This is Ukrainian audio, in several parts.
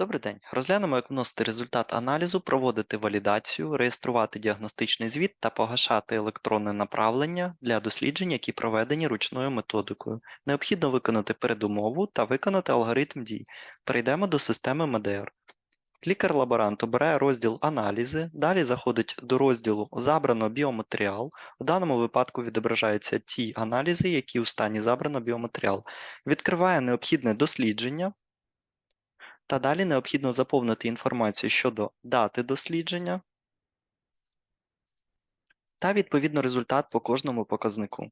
Добрий день. Розглянемо, як вносити результат аналізу, проводити валідацію, реєструвати діагностичний звіт та погашати електронне направлення для досліджень, які проведені ручною методикою. Необхідно виконати передумову та виконати алгоритм дій. Перейдемо до системи МДР. Лікар-лаборант обирає розділ Аналізи, далі заходить до розділу Забрано біоматеріал. У даному випадку відображаються ті аналізи, які у стані забрано біоматеріал. Відкриває необхідне дослідження, та далі необхідно заповнити інформацію щодо дати дослідження та відповідно результат по кожному показнику.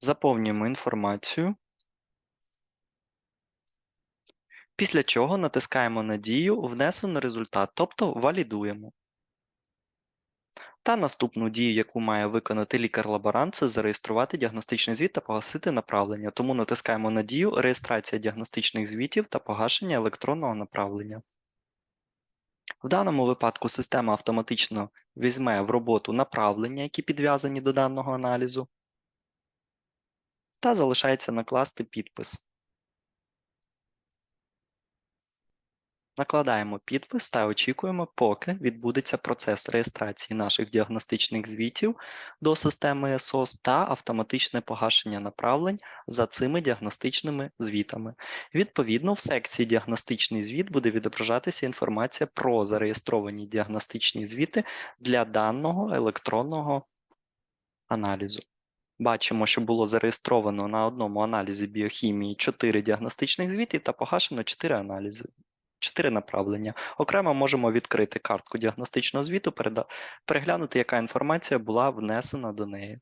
Заповнюємо інформацію. Після чого натискаємо на дію Внесено результат, тобто валідуємо. Та наступну дію, яку має виконати лікар-лаборант, це зареєструвати діагностичний звіт та погасити направлення. Тому натискаємо на дію Реєстрація діагностичних звітів та погашення електронного направлення. В даному випадку система автоматично візьме в роботу направлення, які підв'язані до даного аналізу, та залишається накласти підпис. Накладаємо підпис та очікуємо, поки відбудеться процес реєстрації наших діагностичних звітів до системи SOS та автоматичне погашення направлень за цими діагностичними звітами. Відповідно, в секції Діагностичний звіт буде відображатися інформація про зареєстровані діагностичні звіти для даного електронного аналізу. Бачимо, що було зареєстровано на одному аналізі біохімії 4 діагностичних звітів та погашено 4 аналізи. Чотири направлення. Окремо можемо відкрити картку діагностичного звіту, переглянути, яка інформація була внесена до неї.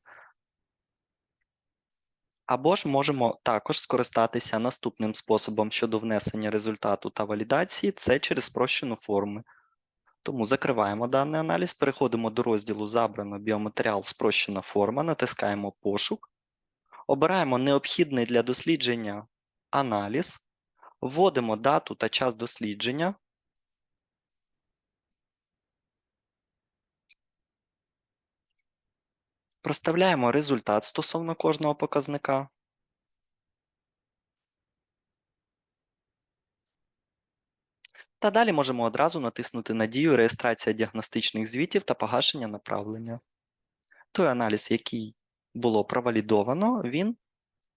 Або ж можемо також скористатися наступним способом щодо внесення результату та валідації це через спрощену форму. Тому закриваємо даний аналіз, переходимо до розділу Забрано біоматеріал спрощена форма, натискаємо пошук, обираємо необхідний для дослідження аналіз. Вводимо дату та час дослідження. Проставляємо результат стосовно кожного показника. Та далі можемо одразу натиснути на дію реєстрація діагностичних звітів та погашення направлення. Той аналіз, який було провалідовано, він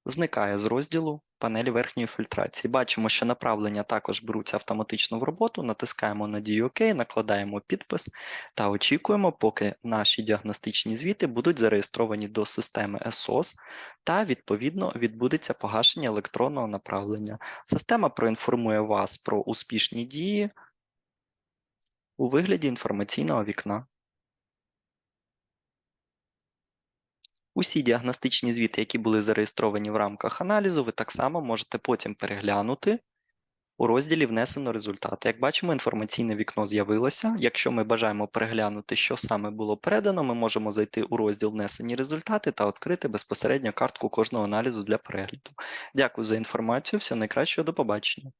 зникає з розділу панелі верхньої фільтрації. Бачимо, що направлення також беруться автоматично в роботу, натискаємо на дію ОК, накладаємо підпис та очікуємо, поки наші діагностичні звіти будуть зареєстровані до системи SOS та, відповідно, відбудеться погашення електронного направлення. Система проінформує вас про успішні дії у вигляді інформаційного вікна. Усі діагностичні звіти, які були зареєстровані в рамках аналізу, ви так само можете потім переглянути у розділі Внесено результати. Як бачимо, інформаційне вікно з'явилося. Якщо ми бажаємо переглянути, що саме було передано, ми можемо зайти у розділ Внесені результати та відкрити безпосередньо картку кожного аналізу для перегляду. Дякую за інформацію. Всього найкращого, до побачення.